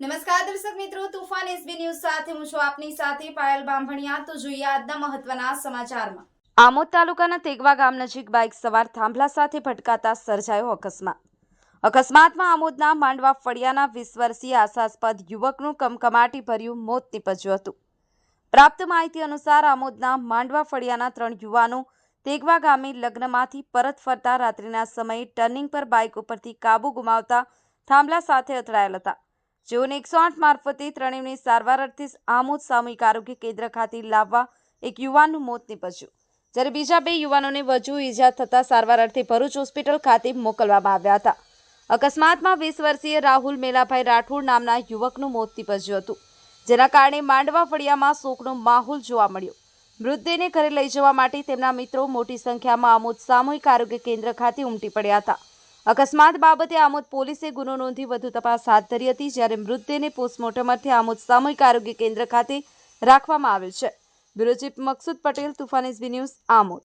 નમસ્કાર દર્શક મિત્રો, તુફાન એસબી ન્યૂઝ સાથે હું છું આપની સાથે પાયલ બાંભણિયા. તો જોઈએ આજના મહત્વના સમાચારમાં. આમોદ તાલુકાના તેગવા ગામ નજીક બાઇક સવાર થાંભલા સાથે ભટકાતા સર્જાયો અકસ્માત. અકસ્માતમાં આમોદના માંડવા ફળિયાના વીસ વર્ષીય આશાસ્પદ યુવકનું કમકમાટી ભર્યું મોત નીપજ્યું હતું. પ્રાપ્ત માહિતી અનુસાર આમોદના માંડવા ફળિયાના ત્રણ યુવાનો તેગવા ગામે લગ્નમાંથી પરત ફરતા રાત્રિના સમયે ટર્નિંગ પર બાઇક ઉપરથી કાબુ ગુમાવતા થાંભલા સાથે અથડાયેલ હતા. જેઓને એકસો આઠ મારફતે ત્રણેયને સારવાર અર્થે આમોદ સામૂહિક આરોગ્ય કેન્દ્ર ખાતે લાવવા એક યુવાનનું મોત નીપજ્યું. જ્યારે બીજા બે યુવાનોને વધુ ઈજા થતાં સારવાર અર્થે ભરૂચ હોસ્પિટલ ખાતે મોકલવામાં આવ્યા હતા. અકસ્માતમાં વીસ વર્ષીય રાહુલ મેલાભાઈ રાઠોડ નામના યુવકનું મોત નીપજ્યું હતું. જેના કારણે માંડવા ફળિયામાં શોકનો માહોલ જોવા મળ્યો. મૃતદેહને ઘરે લઈ જવા માટે તેમના મિત્રો મોટી સંખ્યામાં આમોદ સામૂહિક આરોગ્ય કેન્દ્ર ખાતે ઉમટી પડ્યા હતા. અકસ્માત બાબતે આમોદ પોલીસે ગુનો નોંધી વધુ તપાસ હાથ ધરી હતી, જ્યારે મૃતદેહને પોસ્ટમોર્ટમ આમોદ સામૂહિક આરોગ્ય કેન્દ્ર ખાતે રાખવામાં આવેલ છે. Bureau chief Maqsood Patel, Tufan SB news, Amod.